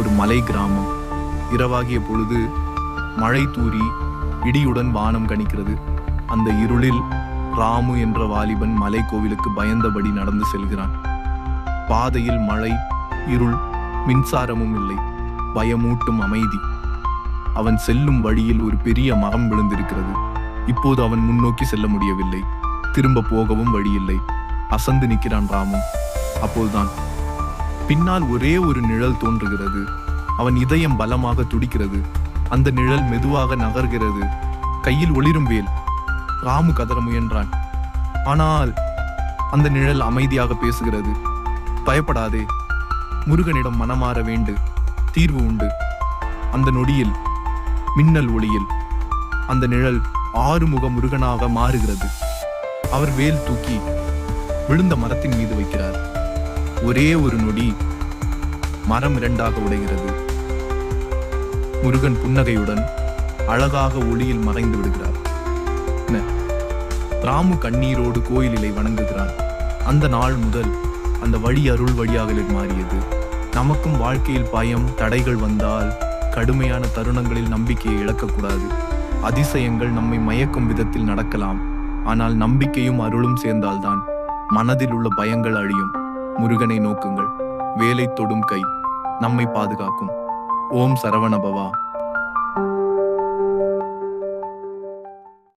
ஒரு மலை கிராமம். இரவாகிய பொழுது மழை தூறி இடியுடன் வானம் கணிக்கிறது. அந்த இருளில் ராமு என்ற வாலிபன் மலை கோவிலுக்கு பயந்தபடி நடந்து செல்கிறான். பாதையில் மழை இருள் மின்சாரமும் இல்லை. பயமூட்டும் அமைதி. அவன் செல்லும் வழியில் ஒரு பெரிய மரம் விழுந்திருக்கிறது. இப்போது அவன் முன்னோக்கி செல்ல முடியவில்லை. திரும்ப போகவும் வழியில்லை. அசந்து நிற்கிறான் ராமு. அப்போதுதான் பின்னால் ஒரே ஒரு நிழல் தோன்றுகிறது. அவன் இதயம் பலமாக துடிக்கிறது. அந்த நிழல் மெதுவாக நகர்கிறது. கையில் ஒளிரும் வேல். ராமு கதற முயன்றான். ஆனால் அந்த நிழல் அமைதியாக பேசுகிறது. பயப்படாதே. முருகனிடம் மனமாற வேண்டு. தீர்வு உண்டு. அந்த நொடியில் மின்னல் ஒளியில் அந்த நிழல் ஆறுமுக முருகனாக மாறுகிறது. அவர் வேல் தூக்கி விழுந்த மரத்தின் மீது வைக்கிறார். ஒரே ஒரு நொடி மரம் இரண்டாக உடைகிறது. முருகன் புன்னகையுடன் அழகாக ஒளியில் மறைந்து விடுகிறார். ராமு கண்ணீரோடு கோயிலிலை வணங்குகிறான். அந்த நாள் முதல் அந்த வழி அருள் வழியாகலில் மாறியது. நமக்கும் வாழ்க்கையில் பயம் தடைகள் வந்தால் கடுமையான தருணங்களில் நம்பிக்கையை இழக்கக்கூடாது. அதிசயங்கள் நம்மை மயக்கும் விதத்தில் நடக்கலாம். ஆனால் நம்பிக்கையும் அருளும் சேர்ந்தால்தான் மனதில் உள்ள பயங்கள் அழியும். முருகனை நோக்குங்கள். வேலை தொடும் கை நம்மை பாதுகாக்கும். ஓம் சரவணபவா.